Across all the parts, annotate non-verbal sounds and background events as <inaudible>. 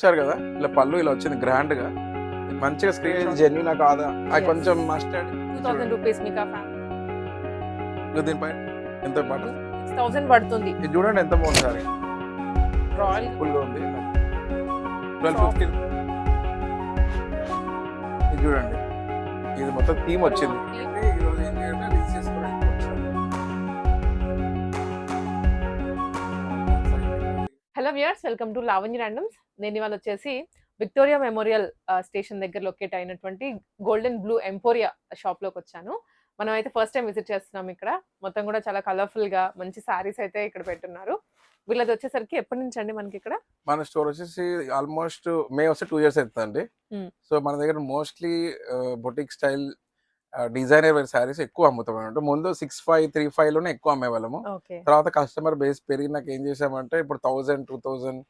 చూసారు కదా? ఇలా పళ్ళు ఇలా వచ్చింది గ్రాండ్గా మంచిగా స్క్రీన్ జెన్యున్ కాదా? అది. కొంచెం మస్టర్డ్ టూ థౌసండ్ రూపీస్ మీకు దీనిపైన ఎంత పాటు సిక్స్ థౌసండ్ పడుతుంది. ఇది చూడండి ఎంత బాగుంది సారీ. రాయల్ ఫుల్ ఉంది. ట్వెల్వ్. ఫిఫ్టీన్ ఇది చూడండి. ఇది మొత్తం థీమ్ వచ్చింది. ఈరోజు ఏం చేయాలంటే రీల్స్ చేసుకోవడానికి వచ్చాము. Hello viewers welcome to Lavanya randoms నేను ఇవాళ వచ్చేసి విక్టోరియా మెమోరియల్ స్టేషన్ దగ్గర లొకేట్ అయినటువంటి గోల్డెన్ బ్లూ ఎంపోరియా షాప్లోకి వచ్చాను. మనం అయితే ఫస్ట్ టైం విజిట్ చేస్తున్నాం ఇక్కడ. మొత్తం కూడా చాలా కలర్ఫుల్గా మంచి సారీస్ అయితే ఇక్కడ పెట్టున్నారు. వీళ్ళది వచ్చేసరికి ఎప్పటి నుంచి అండి మనకి ఇక్కడ? మన స్టోర్ వచ్చేసి ఆల్మోస్ట్ మే వస్తే టూ ఇయర్స్ అవుతుందండి. సో మన దగ్గర mostly boutique style designer wear saris ఎక్కువ అమ్ముతాం అన్నమాట ముందు సిక్స్ ఫైవ్ త్రీ ఫైవ్లోనే ఎక్కువ అమ్మేవాళ్ళము. తర్వాత కస్టమర్ బేస్ పెరిగినాక ఏం చేసామంటే ఇప్పుడు thousand two thousand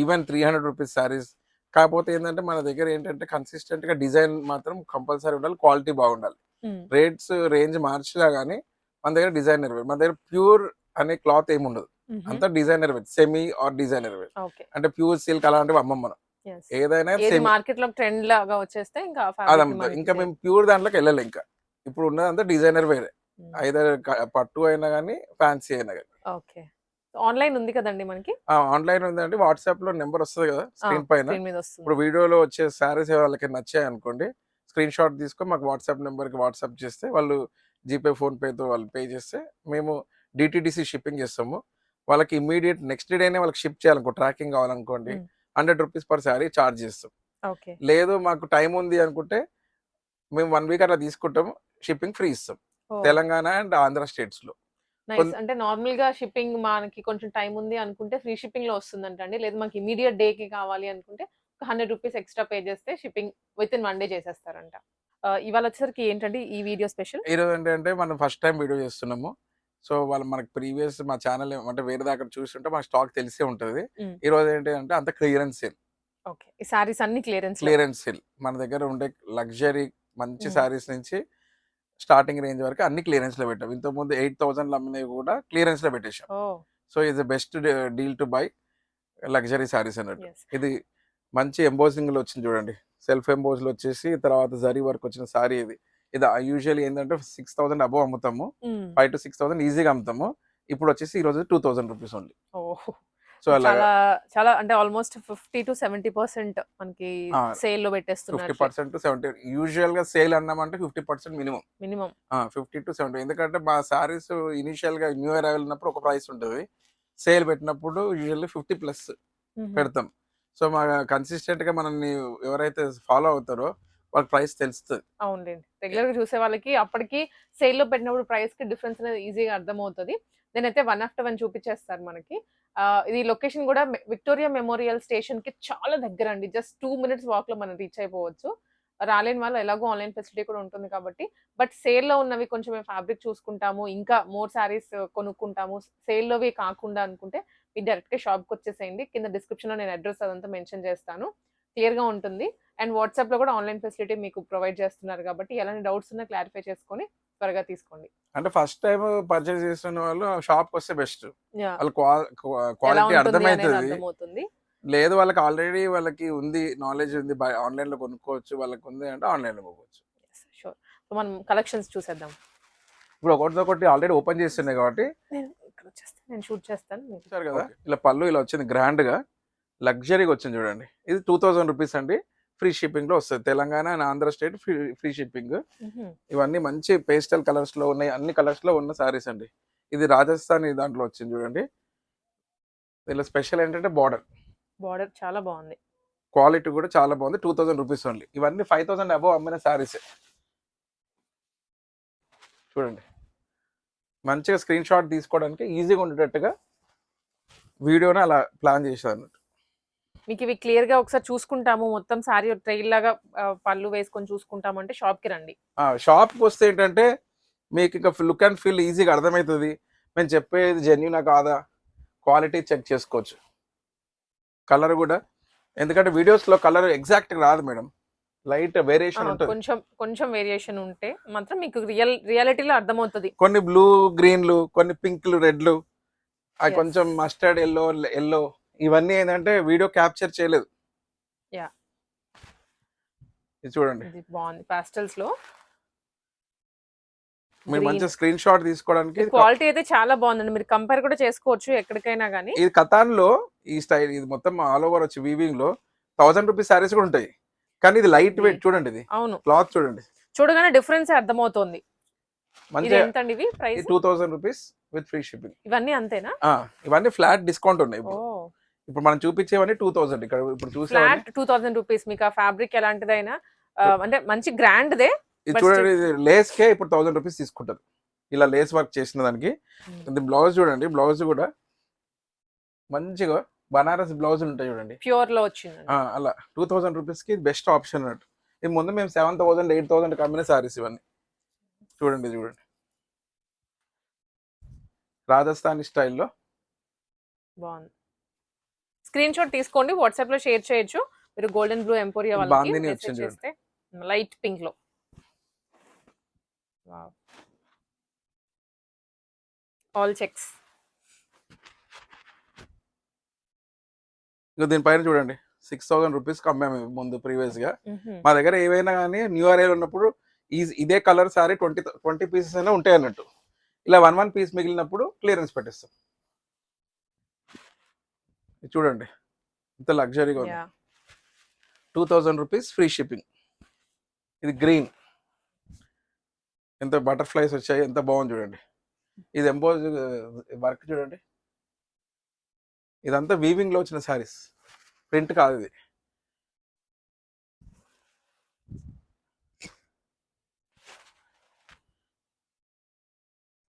even three hundred rupees saris కాకపోతే ఏంటంటే మన దగ్గర ఏంటంటే కన్సిస్టెంట్గా డిజైన్ మాత్రం కంపల్సరీ ఉండాలి క్వాలిటీ బాగుండాలి. రేట్స్ రేంజ్ మార్చినా కానీ మన దగ్గర డిజైనర్ వేర్ మన దగ్గర ప్యూర్ అనే క్లాత్ ఏమి ఉండదు. అంతా designer wear semi or designer wear అంటే ప్యూర్ సిల్క్ అలాంటివి అమ్మం మనం. ఏదైనా మార్కెట్లో ట్రెండ్ లాగా వచ్చేస్తే ఇంకా ఇంకా. మేము ప్యూర్ దాంట్లోకి వెళ్ళాలి ఇంకా. ఇప్పుడు ఉన్నదంతా డిజైనర్ వేరే. Hmm. ఐదర్ పట్టు అయినా కానీ ఫ్యాన్సీ అయినా కానీ ఓకే. ఆన్లైన్ ఉంది కదండి మనకి? ఆన్లైన్ ఉందంటే వాట్సాప్లో నెంబర్ వస్తుంది కదా స్క్రీన్ పైన. ఇప్పుడు వీడియోలో వచ్చే శారీస్ వాళ్ళకి నచ్చాయి అనుకోండి స్క్రీన్ షాట్ తీసుకొని మాకు వాట్సాప్ నెంబర్కి వాట్సాప్ చేస్తే వాళ్ళు జీపే ఫోన్ పేతో వాళ్ళు పే చేస్తే మేము డిటిడిసి షిప్పింగ్ చేస్తాము. వాళ్ళకి ఇమీడియట్ నెక్స్ట్ డేనే వాళ్ళకి షిప్ చేయాలనుకో tracking కావాలనుకోండి. Hundred rupees per sari charge చేస్తాం. ఓకే. లేదు మాకు టైం ఉంది అనుకుంటే మేము వన్ వీక్ అట్లా తీసుకుంటాం షిప్పింగ్ ఫ్రీ ఇస్తాం. తెలంగాణ అండ్ ఆంధ్ర స్టేట్స్లో నైస్. అంటే నార్మల్గా షిప్పింగ్ మనకి కొంచెం టైం ఉంది అనుకుంటే ఫ్రీ షిప్పింగ్లో వస్తుందంట అండి లేదు మనకి ఇమీడియట్ డే కి కావాలి అనుకుంటే ఒక హండ్రెడ్ రూపీస్ ఎక్స్ట్రా పే చేస్తే shipping with in one day చేసేస్తారంట. ఇవాళ వచ్చేసరికి ఏంటండి ఈ వీడియో స్పెషల్? ఈరోజు ఏంటంటే మనం ఫస్ట్ టైం వీడియో చేస్తున్నాము. సో వాళ్ళు మనకి ప్రీవియస్ మా ఛానల్ అంటే వేరే దగ్గర చూస్తుంటే మాకు స్టాక్ తెలిసే ఉంటుంది. ఈ రోజు ఏంటంటే అంత క్లియరెన్స్ సేల్ ఓకే. ఈ సారీస్ అన్ని క్లియరెన్స్ క్లియరెన్స్ సేల్ మన దగ్గర ఉండే లగ్జరీ మంచి. సారీస్ నుంచి స్టార్టింగ్ రేంజ్ వరకు అన్ని క్లియరెన్స్లో పెట్టాం. ఇంతకుముందు ఎయిట్ థౌసండ్ అమ్మినవి కూడా క్లియరెన్స్లో పెట్టేశాం సో ఇది best deal to buy luxury saris అన్నట్టు. ఇది మంచి ఎంబోజింగ్లో వచ్చింది చూడండి. సెల్ఫ్ ఎంబోజ్లో వచ్చేసి తర్వాత జరీ వర్క్ వచ్చిన సారీ ఇది. ఇది యూజువల్లీ ఏంటంటే సిక్స్ థౌసండ్ అబవ్ అమ్ముతాము. ఫైవ్ టు సిక్స్ థౌసండ్ ఈజీగా అమ్ముతాము. ఇప్పుడు వచ్చేసి ఈ రోజు two thousand rupees only. So చాలా చాలా అంటే almost fifty to seventy percent మనకి సేల్లో ఫిఫ్టీ పెట్టేస్తున్నారు పర్సెంట్ టు సెవెంటీ యూజువల్గా sale అన్నామంటే fifty percent minimum. Minimum. Fifty to seventy ఎందుకంటే మా సారీస్ ఇనిషియల్గా న్యూ ఇయర్ ఉన్నప్పుడు ఒక ప్రైస్ ఉంటుంది. సేల్ పెట్టినప్పుడు యూజువల్లీ ఫిఫ్టీ ప్లస్ పెడతాం. సో మా కన్సిస్టెంట్గా మనల్ని ఎవరైతే ఫాలో అవుతారో వాళ్ళకి ప్రైస్ తెలుస్తుంది. అవునులేండి. రెగ్యులర్గా చూసే వాళ్ళకి అప్పటికి సేల్లో పెట్టినప్పుడు ప్రైస్కి డిఫరెన్స్ అనేది ఈజీగా అర్థమవుతుంది. నేనైతే వన్ ఆఫ్టర్ వన్ చూపించేస్తారు మనకి. ఇది లొకేషన్ కూడా విక్టోరియా మెమోరియల్ స్టేషన్కి చాలా దగ్గర అండి జస్ట్ టూ మినిట్స్ వాక్లో మనం రీచ్ అయిపోవచ్చు. రాలేని వాళ్ళు ఎలాగో ఆన్లైన్ ఫెసిలిటీ కూడా ఉంటుంది కాబట్టి. బట్ సేల్లో ఉన్నవి కొంచెం మేము ఫ్యాబ్రిక్ చూసుకుంటాము. ఇంకా మోర్ శారీస్ uh, కొనుక్కుంటాము. సేల్లోవి కాకుండా అనుకుంటే మీరు డైరెక్ట్గా షాప్కి షాప్కి వచ్చేసేయండి. కింద డిస్క్రిప్షన్లో నేను అడ్రస్ అదంతా మెన్షన్ చేస్తాను. క్లియర్గా ఉంటుంది. అండ్ వాట్సాప్లో కూడా ఆన్లైన్ ఫెసిలిటీ మీకు ప్రొవైడ్ చేస్తున్నారు కాబట్టి ఎలాంటి డౌట్స్ ఉన్నా క్లారిఫై చేసుకొని త్వరగా తీసుకోండి. అంటే ఫస్ట్ టైం పర్చేస్ చేస్తున్న వాళ్ళు షాప్ వస్తే బెస్ట్. వాళ్ళు క్వాలిటీ అర్థమవుతుంది. లేదు వాళ్ళకి ఆల్రెడీ వాళ్ళకి ఉంది నాలెడ్జ్ ఉంది ఆన్లైన్లో కొనుక్కోవచ్చు వాళ్ళకి ఉంది అంటే ఆన్లైన్లో కొనుక్కోవచ్చు షూర్ సో మనం కలెక్షన్స్ చూసేద్దాం. ఇప్పుడు ఒకటితో ఒకటి ఆల్రెడీ ఓపెన్ చేస్తున్నాయి కాబట్టి. నేను షూట్ చేస్తాను. చూసారు కదా. ఇలా పళ్ళు ఇలా వచ్చింది గ్రాండ్గా లగ్జరీగా వచ్చింది చూడండి. ఇది టూ థౌసండ్ రూపీస్ అండి. ఫ్రీ షిప్పింగ్లో వస్తుంది. Telangana and Andhra state free free shipping. ఇవన్నీ మంచి పేస్టల్ కలర్స్లో ఉన్నాయి. అన్ని కలర్స్లో ఉన్న సారీస్ అండి. ఇది రాజస్థాన్ దాంట్లో వచ్చింది చూడండి. ఇలా స్పెషల్ ఏంటంటే బార్డర్. బార్డర్ చాలా బాగుంది. క్వాలిటీ కూడా చాలా బాగుంది. Two thousand rupees only. ఇవన్నీ ఫైవ్ థౌసండ్ అబవ్ అమ్మిన సారీస్. చూడండి. మంచిగా స్క్రీన్ షాట్ తీసుకోవడానికి ఈజీగా ఉండేటట్టుగా వీడియోని అలా ప్లాన్ చేశాను. అన్నట్టు మీకు ఇవి క్లియర్గా ఒకసారి చూసుకుంటాము. మొత్తం సారీ ట్రైల్ లాగా పళ్ళు వేసుకొని చూసుకుంటాము అంటే షాప్కి రండి షాప్కి వస్తే ఏంటంటే మీకు ఇంకా లుక్ అండ్ ఫీల్ ఈజీగా అర్థమవుతుంది. మేము చెప్పేది జెన్యునా కాదా? క్వాలిటీ చెక్ చేసుకోవచ్చు. కలర్ కూడా. ఎందుకంటే వీడియోస్లో కలర్ ఎగ్జాక్ట్ రాదు మేడం. లైట్ వేరియేషన్ ఉంటుంది. కొంచెం కొంచెం వేరియేషన్ ఉంటే మాత్రం మీకు రియల్ రియాలిటీలో అర్థమవుతుంది. కొన్ని బ్లూ గ్రీన్లు కొన్ని పింక్లు రెడ్లు అవి. కొంచెం మస్టర్డ్ ఎల్లో ఎల్లో ఇవన్నీ ఏంటంటే వీడియో క్యాప్చర్ చేయలేదు. Yeah. ఇది చూడండి. ఇది బాగుంది. పాస్టల్స్లో మీరు. మంచి స్క్రీన్ షాట్ తీసుకోవడానికి క్వాలిటీ అయితే చాలా బాగుందండి. మీరు కంపేర్ కూడా చేసుకోవచ్చు ఎక్కడికైనా గానీ. ఇది కతాన్లో ఈ స్టైల్ ఇది మొత్తం ఆల్ ఓవర్ వచ్చి వీవింగ్లో థౌసండ్ రూపీస్ సారీస్ కూడా ఉంటాయి. కానీ ఇది లైట్ వెయిట్ ఇది- చూడండి ఇది. అవును. క్లాత్ చూడండి. చూడగానే డిఫరెన్స్ అర్థమవుతోంది. ఇది మంచిగా ఎంత అండి ఇవి price two thousand rupees with free shipping ఇవన్నీ అంతేనా? ఇవన్నీ ఫ్లాట్ డిస్కౌంట్ ఉన్నాయి ఇప్పుడు మనం చూపించేవన్నీ టూ థౌసండ్ ఇక్కడ ఇప్పుడు చూసే టూ థౌసండ్ రూపీస్ మీకు ఆ ఫ్యాబ్రిక్ ఎలాంటిదైనా అంటే మంచి గ్రాండ్ దే ఇది చూడండి లేస్ కే ఇప్పుడు థౌసండ్ రూపీస్ తీసుకుంటారు ఇలా లేస్ వర్క్ చేసిన దానికి. బ్లౌజ్ చూడండి బ్లౌజ్ కూడా మంచిగా బనారస్ బ్లౌజ్ ఉంటాయి చూడండి. ప్యూర్లో వచ్చింది. అలా టూ థౌసండ్ రూపీస్కి బెస్ట్ ఆప్షన్ అన్నట్టు. ఇది ముందు మేము సెవెన్ థౌసండ్ ఎయిట్ థౌసండ్ కమ్మిన సారీస్ ఇవన్నీ. చూడండి చూడండి. రాజస్థానీ స్టైల్లో బాగుంది. స్క్రీన్ షాట్ తీసుకోండి వాట్సాప్లో షేర్ చేయొచ్చు. మీరు గోల్డెన్ బ్లూ ఎంపోరియా వాళ్ళకి చేస్తే లైట్ పింక్లో. ఆల్ చెక్స్ ఇక దీనిపైన చూడండి సిక్స్ థౌసండ్ రూపీస్ అమ్మాము ముందు ప్రీవియస్గా. మా దగ్గర ఏవైనా కానీ న్యూ ఇయర్ ఉన్నప్పుడు ఈ ఇదే colour sari twenty twenty pieces అయినా ఉంటాయి అన్నట్టు. ఇలా వన్ వన్ పీస్ మిగిలినప్పుడు క్లియరెన్స్ పెట్టేస్తాం. చూడండి. ఇంత లగ్జరీగా ఉంది. Two thousand rupees free shipping ఇది గ్రీన్ ఎంత బటర్ఫ్లైస్ వచ్చాయి ఎంత బాగుంది చూడండి. ఇది ఎంపోజ్ వర్క్ చూడండి. ఇదంతా వీవింగ్లో వచ్చిన సారీస్ ప్రింట్ కాదు ఇది.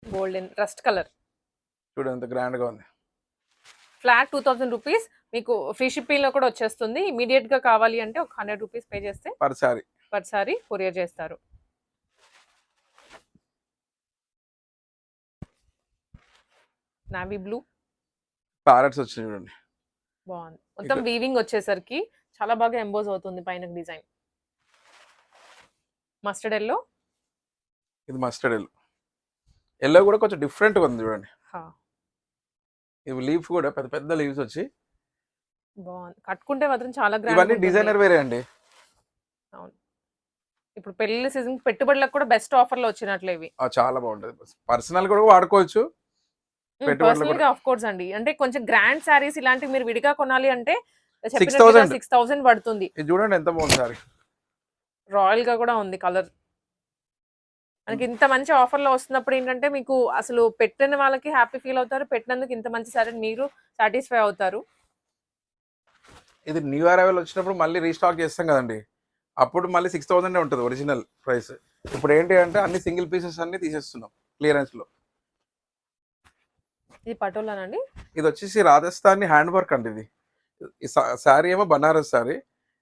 గోల్డెన్ రస్ట్ కలర్ చూడండి ఎంత గ్రాండ్గా ఉంది. ఫ్లాట్ టూ థౌసండ్ రూపీస్ మీకు ఫ్రీ షిప్పింగ్లో కూడా వచ్చేస్తుంది. ఇమీడియట్గా కావాలి అంటే ఒక హండ్రెడ్ రూపీస్ పే చేస్తే per sari. Per sari courier చేస్తారు. Navy blue. ప్యారెట్స్ వచ్చినాయి చూడండి. బాగుంది. మొత్తం వీవింగ్ వచ్చేసరికి చాలా బాగా ఎంబోజ్ అవుతుంది పైన డిజైన్ మస్టర్డ్ ఎల్లో ఇది మస్టర్డ్ ఎల్లో ఎల్లో కూడా కొంచెం డిఫరెంట్ ఉంది చూడండి. ఇవి లీవ్స్ కూడా పెద్ద పెద్ద లీవ్స్ వచ్చి బాగుంది. కట్టుకుంటే మాత్రం చాలా ఇవన్నీ గ్రాండ్ డిజైనర్ వేరే అండి. ఇప్పుడు పెళ్ళి సీజన్ పెట్టుబడులకు కూడా బెస్ట్ ఆఫర్లో వచ్చినట్లు ఇవి. చాలా బాగుంటది. పర్సనల్ కూడా వాడుకోవచ్చు. పర్సనల్గా ఆఫ్ కోర్స్ అండి. అంటే కొంచెం గ్రాండ్ శారీస్ ఇలాంటివి మీరు విడిగా కొనాలి అంటే 6,000. సిక్స్ థౌసండ్ పడుతుంది. ఇది చూడండి ఎంత బాగుంది సారీ రాయల్గా కూడా ఉంది కలర్ మనకి ఇంత మంచి ఆఫర్లో వస్తున్నప్పుడు ఏంటంటే మీకు అసలు పెట్టిన వాళ్ళకి హ్యాపీ ఫీల్ అవుతారు పెట్టినందుకు ఇంత మంచి సారీ మీరు సాటిస్ఫై అవుతారు. ఇది న్యూ అరైవల్ వచ్చినప్పుడు మళ్ళీ రీస్టాక్ చేస్తాం కదండి. అప్పుడు మళ్ళీ సిక్స్ థౌసండ్ ఉంటుంది ఒరిజినల్ ప్రైస్. ఇప్పుడు ఏంటి అంటే అన్ని సింగిల్ పీసెస్ అన్ని తీసేస్తున్నాం క్లియరెన్స్లో ఇది పటోలానండి ఇది వచ్చేసి రాజస్థాన్ హ్యాండ్ వర్క్ అండి ఇది. శారీ ఏమో బనారస్ శారీ.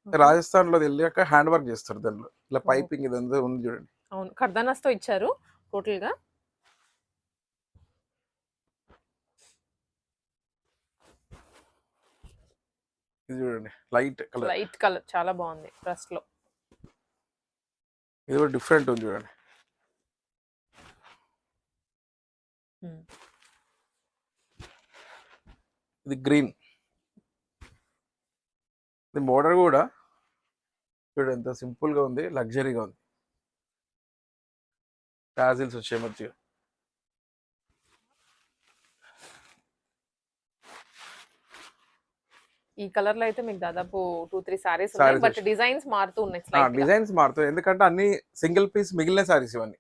రాజస్థాన్లో వెళ్ళాక హ్యాండ్ వర్క్ చేస్తారు దానిలో ఇలా. పైపింగ్ ఇదంతా ఉంది చూడండి. అవును. కర్దానాస్తో ఇచ్చారు టోటల్గా ఇది చూడండి. Light colour. Light colour. చాలా బాగుంది ఫస్ట్లో ఇది కూడా డిఫరెంట్ ఉంది చూడండి. ఇది గ్రీన్. ఇది బోర్డర్ కూడా. చూడండి ఎంత సింపుల్గా ఉంది లగ్జరీగా ఉంది. టాజిల్స్ వచ్చాయి మంచిగా ఈ కలర్లో అయితే మీకు దాదాపు టూ త్రీ సారీస్ ఉన్నాయి బట్. డిజైన్స్ మారుతూ ఉన్నాయి. డిజైన్స్ మారుతాయి. ఎందుకంటే అన్ని సింగిల్ పీస్ మిగిలిన సారీస్ ఇవన్నీ.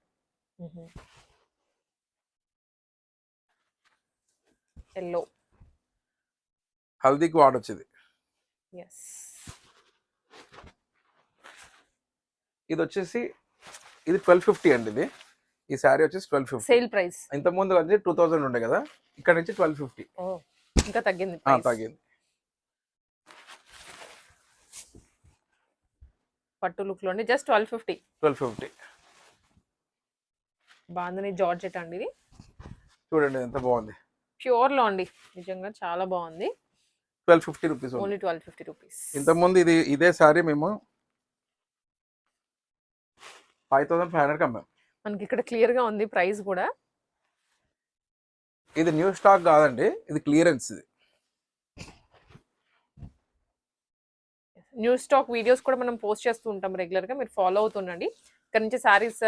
ఎల్లో హల్దీకి వాడొచ్చింది. ఇది వచ్చేసి ఇది ట్వెల్వ్ ఫిఫ్టీ అండి ఇది. ఈ శారీ వచ్చేసి ట్వెల్వ్ ఫిఫ్టీ సేల్ ప్రైస్ ఇంత ముందు వచ్చి టూ థౌసండ్ ఉండే కదా ఇక్కడ నుంచి ట్వెల్వ్ ఫిఫ్టీ ఇంకా తగ్గింది. తగ్గింది. పట్టు లుక్లోని just twelve fifty twelve fifty బాగుంది జార్జెట్ అండి ఇది. చూడండి ఎంత బాగుంది. ప్యూర్లో అండి నిజంగా చాలా బాగుంది. Twelve fifty rupees only twelve fifty rupees ఇంత ముందు ఇది ఇదే సారీ మేము ఫైవ్ థౌసండ్ ఫైవ్ హండ్రెడ్ అమ్మాం. మనకి ఇక్కడ క్లియర్గా ఉంది ప్రైస్ కూడా. ఇది న్యూ స్టాక్ కాదండి ఇది క్లియరెన్స్ ఇది. న్యూ స్టాక్ వీడియోస్ కూడా మనం పోస్ట్ చేస్తూ ఉంటాం రెగ్యులర్గా మీరు ఫాలో అవుతుండండి ఇక్కడ నుంచి శారీస్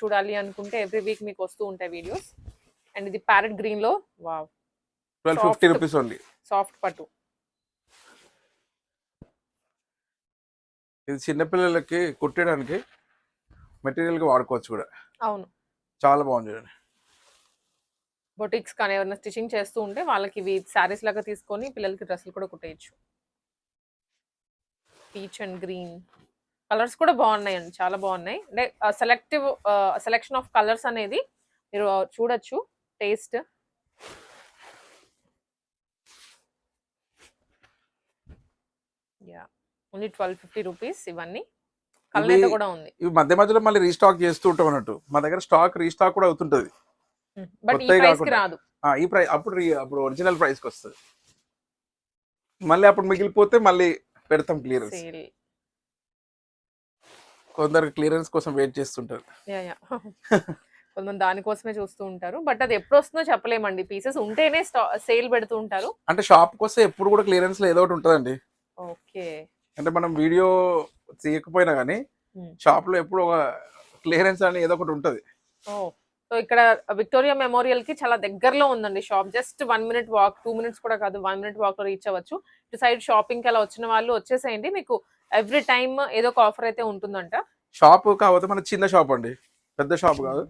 చూడాలి అనుకుంటే ఎవ్రీ వీక్ మీకు వస్తూ ఉంటాయి వీడియోస్. అండ్ ఇది ప్యారెట్ గ్రీన్లో wow. Twelve fifty. Rupees only. Soft పట్టు. ఇది చిన్నపిల్లలకి కుట్టడానికి మెటీరియల్గా వాడుకోవచ్చు కూడా. అవును. చాలా బాగుంది బొటిక్స్ కానీ ఎవరైనా స్టిచింగ్ చేస్తూ ఉంటే వాళ్ళకి ఇవి శారీస్ లాగా తీసుకొని పిల్లలకి డ్రెస్సులు కూడా కుట్టేయచ్చు. Peach and green. కలర్స్ కూడా బాగున్నాయండి చాలా బాగున్నాయి. అంటే సెలెక్టివ్ సెలెక్షన్ ఆఫ్ కలర్స్ అనేది మీరు చూడొచ్చు taste. Yeah. Only twelve fifty rupees ఇవన్నీ. కూడా ఉంది. ఇవి మధ్య మధ్యలో మళ్ళీ రీస్టాక్ చేస్తూ ఉంటాం అన్నట్టు. మా దగ్గర స్టాక్ రీస్టాక్ కూడా అవుతుంటది. ఈ ప్రైస్. రాదు. ఈ అప్పుడు అప్పుడు ఒరిజినల్ ప్రైస్కి వస్తుంది. మళ్ళీ అప్పుడు మిగిలిపోతే మళ్ళీ పెడతాం క్లియరెన్స్. కొందరు క్లియరెన్స్ కోసం వెయిట్ చేస్తుంటారు. కొంతమంది దానికోసమే చూస్తూ ఉంటారు. బట్ అది ఎప్పుడు వస్తుందో చెప్పలేమండి. పీసెస్ ఉంటేనే సేల్ పెడుతూ ఉంటారు. అంటే షాప్ వస్తే ఎప్పుడు కూడా క్లియరెన్స్లో ఏదో ఒకటి ఉంటుందండి. ఓకే. అంటే మనం వీడియో తీయకపోయినా కానీ. షాప్లో ఎప్పుడు ఒక క్లియరెన్స్ అని ఏదో ఒకటి ఉంటది. సో ఇక్కడ విక్టోరియా మెమోరియల్కి చాలా దగ్గరలో ఉందండి shop. Just one minute walk two minutes కూడా కాదు వన్ మినిట్ వాక్లో రీచ్ అవ్వచ్చు. ఇటు సైడ్ షాపింగ్కి అలా వచ్చిన వాళ్ళు వచ్చేసేయండి. మీకు ఎవ్రీ టైమ్ ఏదో ఒక ఆఫర్ అయితే ఉంటుందంట. షాప్ కాకపోతే మన చిన్న షాప్ అండి. పెద్ద షాప్ కాదు.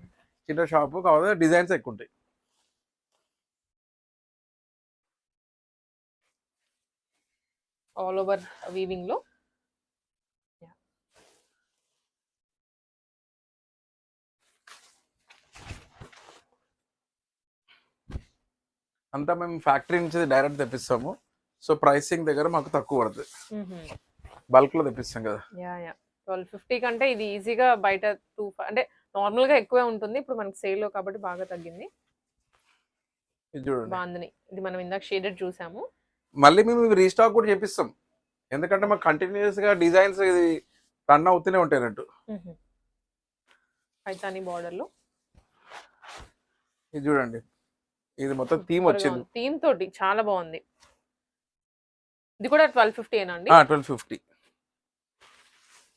చిన్న షాప్ కాకపోతే డిజైన్స్ ఎక్కువ ఉంటాయి. ఆల్ ఓవర్ వీవింగ్లో అంతా మేము ఫ్యాక్టరీ నుంచి డైరెక్ట్ తెప్పిస్తాము. సో ప్రైసింగ్ దగ్గర మాకు తక్కువ పడుతుంది. బల్క్లో తెప్పిస్తాం కదా. యా యా ట్వెల్వ్ ఫిఫ్టీ కంటే ఇది ఈజీగా బయట టూ అంటే నార్మల్గా ఎక్కువే ఉంటుంది. ఇప్పుడు మనకి సేల్లో కాబట్టి బాగా తగ్గింది. ఇది చూడండి. బాగుంది. ఇది మనం ఇందాక షేడెడ్ చూసాము. మళ్ళీ మేము రీస్టాక్ కూడా చేపిస్తాం. ఎందుకంటే మాకు కంటిన్యూస్గా డిజైన్స్ ఇది రన్ అవుతూనే ఉంటాయి అన్నట్టు. పైతాని బార్డర్లో. ఇది చూడండి. ఇది మొత్తం థీమ్ వచ్చింది. థీమ్ తోటి చాలా బాగుంది. ఇది కూడా ట్వెల్వ్ ఫిఫ్టీ అండి? Twelve fifty.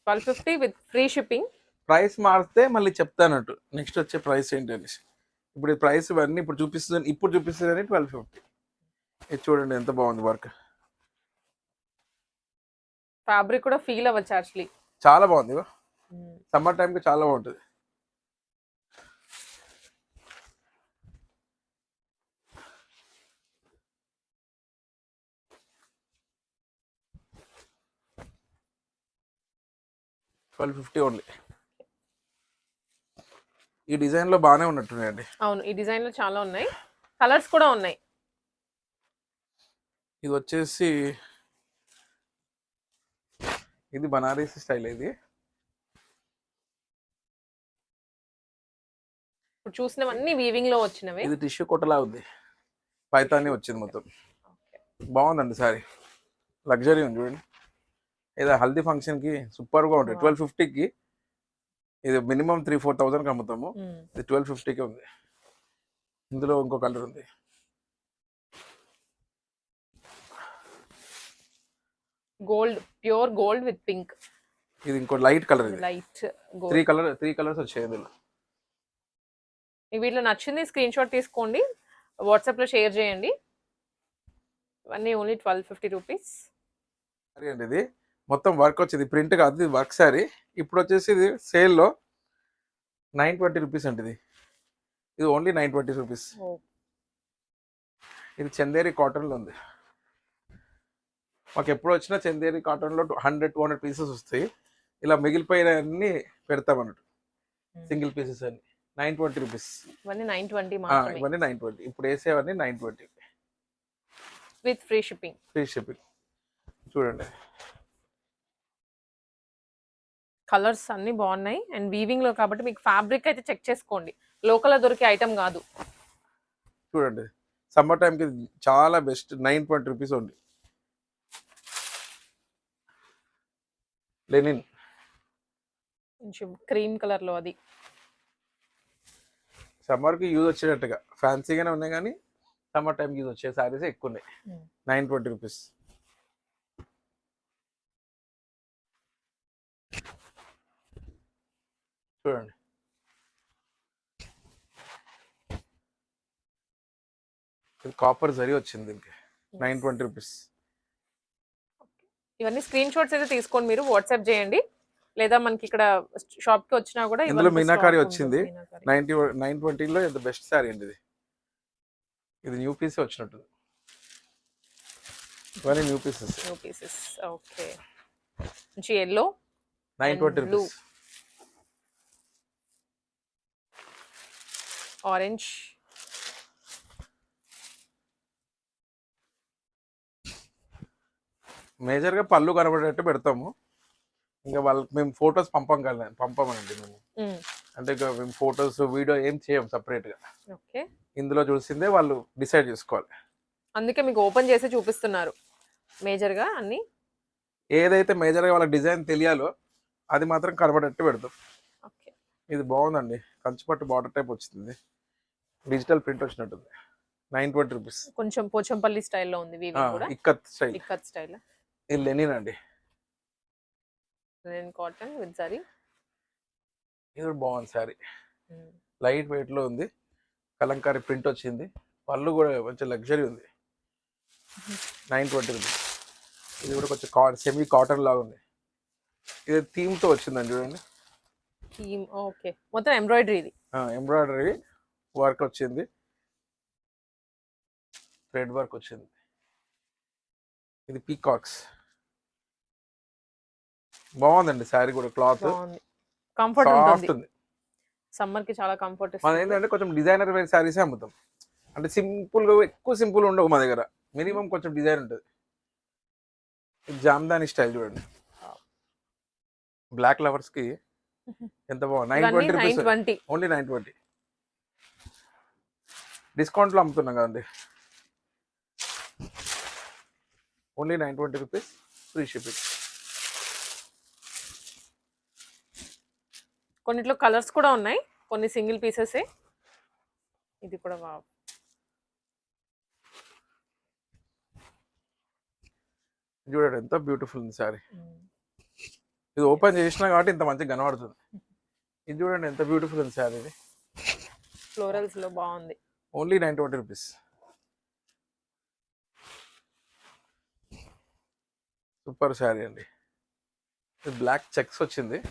Twelve fifty with free shipping. Price మారితే మళ్ళీ చెప్తానట్టు. నెక్స్ట్ వచ్చే ప్రైస్ ఏంటి అనేసి ఇప్పుడు ఈ ప్రైస్ ఇవన్నీ ఇప్పుడు చూపిస్తుంది ఇప్పుడు చూపిస్తుంది ట్వెల్వ్ ఫిఫ్టీ. ఇది చూడండి ఎంత బాగుంది వర్క్. ఫ్యాబ్రిక్ కూడా ఫీల్ అవ్వచ్చు యాక్చువల్లీ చాలా బాగుంది సమ్మర్ టైంకి చాలా బాగుంటుంది. Twelve fifty only. ఈ డిజైన్లో బాగానే ఉన్నట్టున్నాయండి. అవును ఈ డిజైన్లో చాలా ఉన్నాయి. కలర్స్ కూడా ఉన్నాయి. ఇది వచ్చేసి ఇది బనారసి స్టైల్ ఇది. ఇప్పుడు చూసినవన్నీ వీవింగ్లో వచ్చినవి. ఇది టిష్యూ కొట్టలా ఉంది. పైతాని వచ్చింది మొత్తం. బాగుందండి సారీ. లగ్జరీ ఉంది చూడండి. ఇది హల్దీ ఫంక్షన్కి సూపర్గా ఉంటుంది. ట్వెల్వ్ ఫిఫ్టీకి ఇది మినిమం త్రీ ఫోర్ థౌసండ్ అమ్ముతాము. ఇది ట్వెల్వ్ ఫిఫ్టీకి ఉంది. ఇందులో ఇంకో కలర్ ఉంది. Gold pure gold with pink. ఇది ఇంకో లైట్ కలర్ ఇది. Light three colour three colours వచ్చాయి ఇందులో. మీ వీటిలో నచ్చింది స్క్రీన్ షాట్ తీసుకోండి. వాట్సాప్లో షేర్ చేయండి. ఇవన్నీ only twelve fifty rupees. Sari అండి ఇది. మొత్తం వర్క్ వచ్చింది ప్రింట్ కాదు ఇది వర్క్ సారీ ఇప్పుడు వచ్చేసి ఇది సేల్లో నైన్ ట్వంటీ రూపీస్ అండి ఇది ఇది ఓన్లీ నైన్ ట్వంటీ రూపీస్ ఇది చందేరి కాటన్లో ఉంది. మాకు ఎప్పుడు వచ్చినా చందేరి కాటన్లో హండ్రెడ్ టూ హండ్రెడ్ పీసెస్ వస్తాయి. ఇలా మిగిలిపోయిన అన్ని పెడతాం అన్నట్టు. సింగిల్ పీసెస్ అన్ని. నైన్ ట్వంటీ రూపీస్ ఇవన్నీ నైన్ ట్వంటీ ఇవన్నీ నైన్ ట్వంటీ ఇప్పుడు వేసేవన్నీ nine twenty with free shipping free shipping చూడండి. కలర్స్ అన్ని బాగున్నాయి. అండ్ వీవింగ్లో కాబట్టి మీకు ఫ్యాబ్రిక్ అయితే చెక్ చేసుకోండి. లోకల్లో దొరికే ఐటమ్ కాదు. చూడండి. సమ్మర్ టైంకి చాలా బెస్ట్ నైన్ ట్వంటీ రూపీస్ ఉంది లెనిన్ కొంచెం క్రీమ్ కలర్లో అది. సమ్మర్కి యూజ్ వచ్చేటట్టుగా. ఫ్యాన్సీగానే ఉన్నాయి కానీ సమ్మర్ టైంకి యూజ్ వచ్చే సారీస్ ఎక్కువ ఉన్నాయి. నైన్ ట్వంటీ రూపీస్ చూడండి ఇది కాపర్ జరి వచ్చింది దీనికి నైన్ ట్వంటీ రూపీస్ ఇవన్నీ స్క్రీన్ షాట్స్ అయితే తీసుకోండి మీరు వాట్సాప్ చేయండి. లేదా మనకి ఇక్కడ షాప్కి వచ్చినా కూడా ఇందులో మీనాకారి వచ్చింది. నైన్టీ నైన్ ట్వంటీలో ఇది బెస్ట్ శారీ అండి ఇది. ఇది న్యూ పీస్ వచ్చినట్టు. ఇవన్నీ new pieces New pieces. Okay మంచి yellow nine twenty. Rupees orange మేజర్గా పళ్ళు కనబడేటట్టు పెడతాము. ఇంకా వాళ్ళకి మేము ఫొటోస్ పంపం కదా పంపమండి మేము. అంటే ఇక మేము ఫొటోస్ వీడియో ఏం చేయం సపరేట్గా ఓకే. ఇందులో చూసిందే వాళ్ళు డిసైడ్ చేసుకోవాలి. అందుకే మీకు ఓపెన్ చేసి చూపిస్తున్నారు మేజర్గా అన్ని? ఏదైతే మేజర్గా వాళ్ళకి డిజైన్ తెలియాలో అది మాత్రం కనబడేట్టు పెడతాం. ఓకే. ఇది బాగుందండి. కంచిపట్టు బార్డర్ టైప్ వచ్చింది. డిజిటల్ ప్రింట్ వచ్చినట్టుంది. Nine twenty rupees. కొంచెం పోచంపల్లి స్టైల్లో ఉంది కూడా. ఇక్కత్ స్టైల్. ఇక్కత్ స్టైల్. ఇది లెనిన్ అండి. లెనిన్ కాటన్ విత్ జరీ ఇది బాగుంది శారీ లైట్ వెయిట్లో ఉంది. కలంకారీ ప్రింట్ వచ్చింది. పళ్ళు కూడా కొంచెం లగ్జరీ ఉంది. Nine twenty rupees. ఇది కూడా కొంచెం కా సెమీ కాటన్ లాగా ఉంది. ఇది థీమ్తో వచ్చిందండి చూడండి. Theme okay. మొత్తం ఎంబ్రాయిడరీ ఇది. ఎంబ్రాయిడరీ. వర్క్ వచ్చింది. థ్రెడ్ వర్క్ వచ్చింది. ఇది పీకాక్స్. బాగుందండి శారీ కూడా క్లాత్. కంఫర్ట్ ఉంటుంది. సమ్మర్కి చాలా కంఫర్ట్ మన ఏంటంటే కొంచెం డిజైనర్ వేర్ శారీసే అమ్ముతాం. అంటే సింపుల్గా ఎక్కువ సింపుల్ ఉండవు మా దగ్గర. మినిమం కొంచెం డిజైన్ ఉంటుంది. జామ్దాని స్టైల్ చూడండి. బ్లాక్ లవర్స్కి ఎంత బాగుంది? Nine twenty rupees. Only nine twenty. డిస్కౌంట్లో అమ్ముతున్నాం కదండి. Only nine twenty rupees free shipping కొన్నిట్లో కలర్స్ కూడా ఉన్నాయి. కొన్ని సింగిల్ పీసెస్ ఇది కూడా వావ్. చూడండి ఎంత బ్యూటిఫుల్ ఉంది సారీ. ఇది ఓపెన్ చేసినా కాబట్టి ఇంత మంచిగా కనబడుతుంది. ఇది చూడండి ఎంత బ్యూటిఫుల్ ఉంది సారీ ఇది. ఫ్లోరల్స్లో బాగుంది. Only nine twenty rupees. Super sari అండి. ఇది బ్లాక్ చెక్స్ వచ్చింది.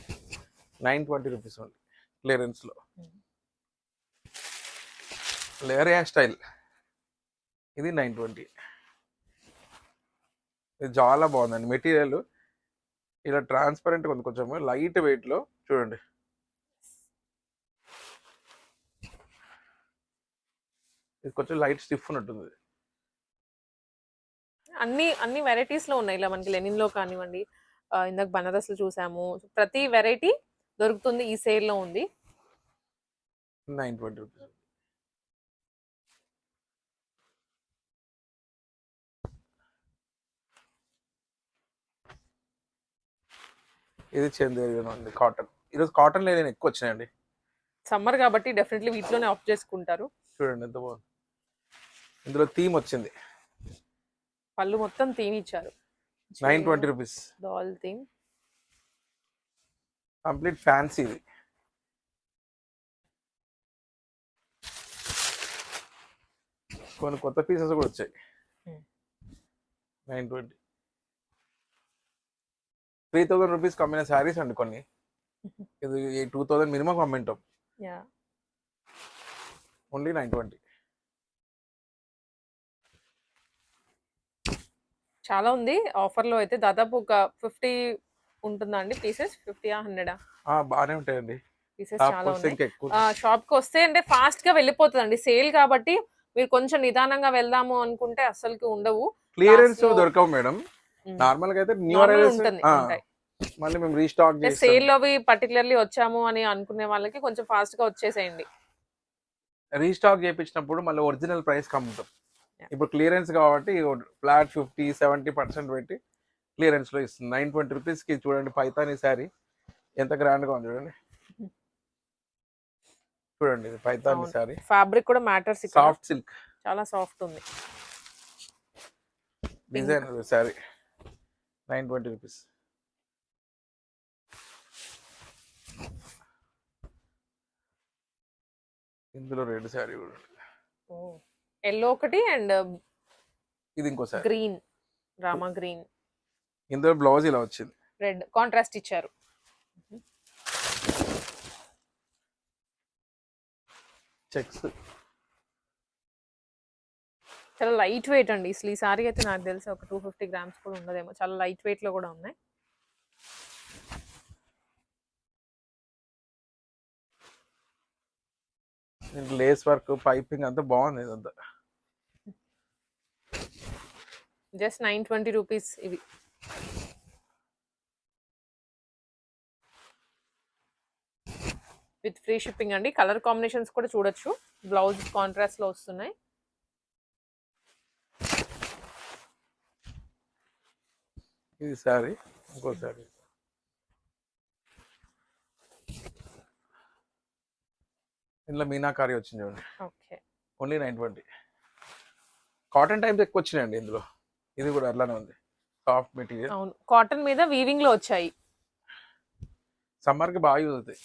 Nine twenty rupees only క్లియరెన్స్లో. Hair style. ఇది నైన్ ట్వంటీ. ఇది చాలా బాగుందండి. మెటీరియల్ ఇలా ట్రాన్స్పరెంట్ ఉంది. కొంచెం లైట్ వెయిట్లో చూడండి. ఇది కొంచెం లైట్ స్టిఫ్ ఉన్నట్టుంది. అన్ని అన్ని వెరైటీస్లో ఉన్నాయి. ఇలా మనకి లెనిన్లో కానివ్వండి ఇందాక బనారస్లో చూసాము. ప్రతి వెరైటీ దొరుకుతుంది ఈ సేల్లో ఉంది. Nine twenty rupees. ఇది చందేరి ఉంది కాటన్. ఈరోజు కాటన్ లేదు ఎక్కువ వచ్చినాయండి? సమ్మర్ కాబట్టి డెఫినెట్లీ వీటిలోనే ఆఫ్ చేసుకుంటారు. చూడండి ఎంత బాగుంది. ఇందులో థీమ్ వచ్చింది. పళ్ళు మొత్తం థీమ్ ఇచ్చారు. Nine twenty rupees doll theme complete fancy ఇది. కొన్ని కొత్త పీసెస్ కూడా వచ్చాయి. Nine twenty three thousand rupees కమ్మిన saris అండి కొన్ని. <laughs> ఇది టూ థౌజండ్ మినిమం కమ్మింటాం యా ఓన్లీ నైన్ ట్వంటీ చాలా ఉంది. ఆఫర్లో అయితే దాదాపు ఒక ఫిఫ్టీ ఉంటుందా అండి పీసెస్? ఫిఫ్టీయా హండ్రెడా? బాగానే ఉంటాయండి. పీసెస్ చాలా ఉన్నాయి. ఇంకా ఎక్కువ. షాప్కి వస్తే అంటే ఫాస్ట్గా వెళ్ళిపోతుందండి. సేల్ కాబట్టి మీరు కొంచెం నిదానంగా వెళ్దాము అనుకుంటే అస్సలకి ఉండవు. క్లియరెన్స్ లో- దొరకవు మేడం. నార్మల్గా అయితే న్యూ ఉంటుంది. మళ్ళీ మేము రీస్టాక్ సేల్ అవి పర్టికులర్లీ వచ్చాము అని అనుకునే వాళ్ళకి కొంచెం ఫాస్ట్గా వచ్చేసేయండి. రీస్టాక్ చేయించినప్పుడు మళ్ళీ ఒరిజినల్ ప్రైస్ కమ్ముతాం. ఇప్పుడు క్లియరెన్స్ కాబట్టి ఫ్లాట్ ఫిఫ్టీ సెవెంటీ పర్సెంట్ పెట్టి క్లియరెన్స్లో ఇస్తుంది. నైన్ ట్వంటీ రూపీస్కి చూడండి పైతాని శారీ. ఎంత గ్రాండ్గా ఉంది చూడండి. చూడండి ఇది పైతాని. శారీ. ఫ్యాబ్రిక్ కూడా మ్యాటర్స్ సాఫ్ట్ సిల్క్. చాలా సాఫ్ట్ ఉంది. Design sari. Nine twenty rupees. ఇందులో రెడ్ శారీ కూడా. ఎల్లో ఒకటి అండ్ ఇది ఇంకో శారీ గ్రీన్ రామా గ్రీన్. ఇందులో బ్లౌజ్ ఇలా వచ్చింది. రెడ్ కాంట్రాస్ట్ ఇచ్చారు. చెక్స్. చాలా లైట్ వెయిట్ అండి. అసలు ఈ సారీ అయితే నాకు తెలిసి ఒక టూ ఫిఫ్టీ గ్రామ్స్ కూడా ఉండదేమో. చాలా లైట్ వెయిట్లో కూడా ఉన్నాయి. లేస్ వర్క్ పైపింగ్ అంతా బాగుంది ఇదంతా. జస్ట్ నైన్ ట్వంటీ రూపీస్ ఇవి. విత్ ఫ్రీ షిప్పింగ్ అండి. కలర్ కాంబినేషన్స్ కూడా చూడొచ్చు. బ్లౌజ్ కాంట్రాస్ట్లో వస్తున్నాయి. ఇది శారీ ఇంకో శారీ ఇందులో మీనాకారి వచ్చింది చూడండి. Okay. Only nine twenty. Cotton types ఎక్కువ వచ్చినాయండి ఇందులో. ఇది కూడా అట్లానే ఉంది. సాఫ్ట్ మెటీరియల్ అవును. కాటన్ మీద వీవింగ్లో వచ్చాయి. సమ్మర్కి బాగా యూజ్ అవుతాయి.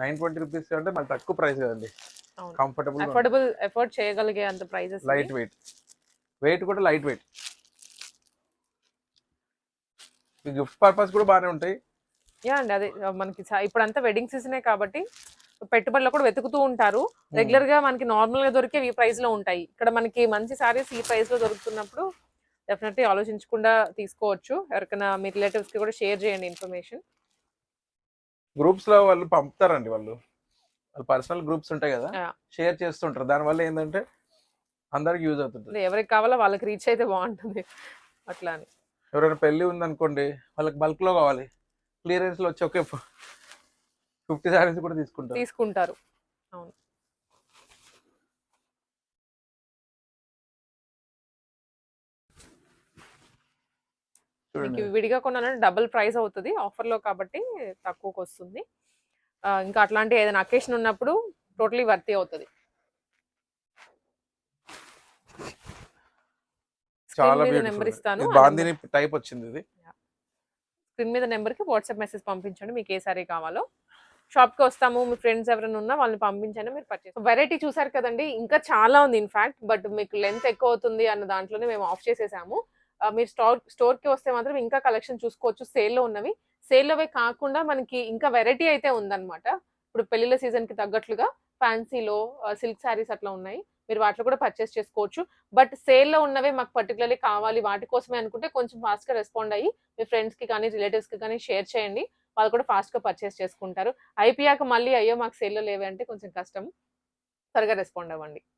నైన్ ట్వంటీ రూపీస్ అంటే మళ్ళీ తక్కువ ప్రైస్ కదండి. కంఫర్టబుల్ అఫోర్డబుల్ ఎఫోర్డ్ చేయగలిగే అంత ప్రైజెస్ లైట్ వెయిట్ వెయిట్ కూడా లైట్ వెయిట్ గిఫ్ట్ పర్పస్ కూడా బాగానే ఉంటాయి. యా అండి. అదే మనకి ఇప్పుడు అంతా వెడ్డింగ్ సీజనే కాబట్టి పెట్టుబడులు కూడా వెతుకుతూ ఉంటారు. రెగ్యులర్గా మనకి నార్మల్గా దొరికే ఈ ప్రైస్లో ఉంటాయి. ఇక్కడ మనకి మంచి సారీస్ ఈ ప్రైస్లో దొరుకుతున్నప్పుడు డెఫినెట్లీ ఆలోచించకుండా తీసుకోవచ్చు. ఎవరికైనా మీ రిలేటివ్స్కి కూడా షేర్ చేయండి ఇన్ఫర్మేషన్ గ్రూప్స్లో వాళ్ళు పంపుతారండి వాళ్ళు. వాళ్ళు పర్సనల్ గ్రూప్స్ ఉంటాయి కదా. షేర్ చేస్తుంటారు. దానివల్ల ఏంటంటే అందరికి యూజ్ అవుతుంటుంది. ఎవరికి కావాలో వాళ్ళకి రీచ్ అయితే బాగుంటుంది. అట్లా అని. ఎవరైనా పెళ్ళి ఉందనుకోండి వాళ్ళకి బల్క్లో కావాలి. క్లియరెన్స్లో వచ్చి ఒకే ఫిఫ్టీ శారీస్ కూడా తీసుకుంటారు. తీసుకుంటారు. అవును. మీకు విడిగా కొన్నానంటే డబుల్ ప్రైస్ అవుతుంది. ఆఫర్లో కాబట్టి తక్కువకి వస్తుంది. ఇంకా అట్లాంటి ఏదైనా అకేషన్ ఉన్నప్పుడు టోటలీ వర్తీ అవుతుంది. చాలా నెంబర్ ఇస్తాను. బాందిని టైప్ వచ్చింది ఇది. స్క్రీన్ మీద నెంబర్కి వాట్సాప్ మెసేజ్ పంపించండి. మీకు ఏ సారీ కావాలో. షాప్కి వస్తాము మీ ఫ్రెండ్స్ ఎవరైనా ఉన్నా వాళ్ళని పంపించండి మీరు పర్చేస్ వెరైటీ చూసారు కదండి ఇంకా చాలా ఉంది ఇన్ఫాక్ట్ బట్ మీకు లెంత్ ఎక్కువ అవుతుంది అన్న దాంట్లోనే మేము ఆఫ్ చేసేసాము. మీరు స్టోర్ స్టోర్కి వస్తే మాత్రం ఇంకా కలెక్షన్ చూసుకోవచ్చు సేల్లో ఉన్నవి. సేల్లోవే కాకుండా మనకి ఇంకా వెరైటీ అయితే ఉందన్నమాట. ఇప్పుడు పెళ్ళిళ్ళ సీజన్కి తగ్గట్లుగా ఫ్యాన్సీలో సిల్క్ శారీస్ అట్లా ఉన్నాయి. మీరు వాటిలో కూడా పర్చేస్ చేసుకోవచ్చు. బట్ సేల్లో ఉన్నవే మాకు పర్టికులర్లీ కావాలి. వాటి కోసమే అనుకుంటే కొంచెం ఫాస్ట్గా రెస్పాండ్ అయ్యి మీ ఫ్రెండ్స్కి కానీ రిలేటివ్స్కి కానీ షేర్ చేయండి. వాళ్ళు కూడా ఫాస్ట్గా పర్చేస్ చేసుకుంటారు. అయిపోయాక మళ్ళీ అయ్యో మాకు సేల్లో లేవంటే లేవే అంటే కొంచెం కష్టం. త్వరగా రెస్పాండ్ అవ్వండి.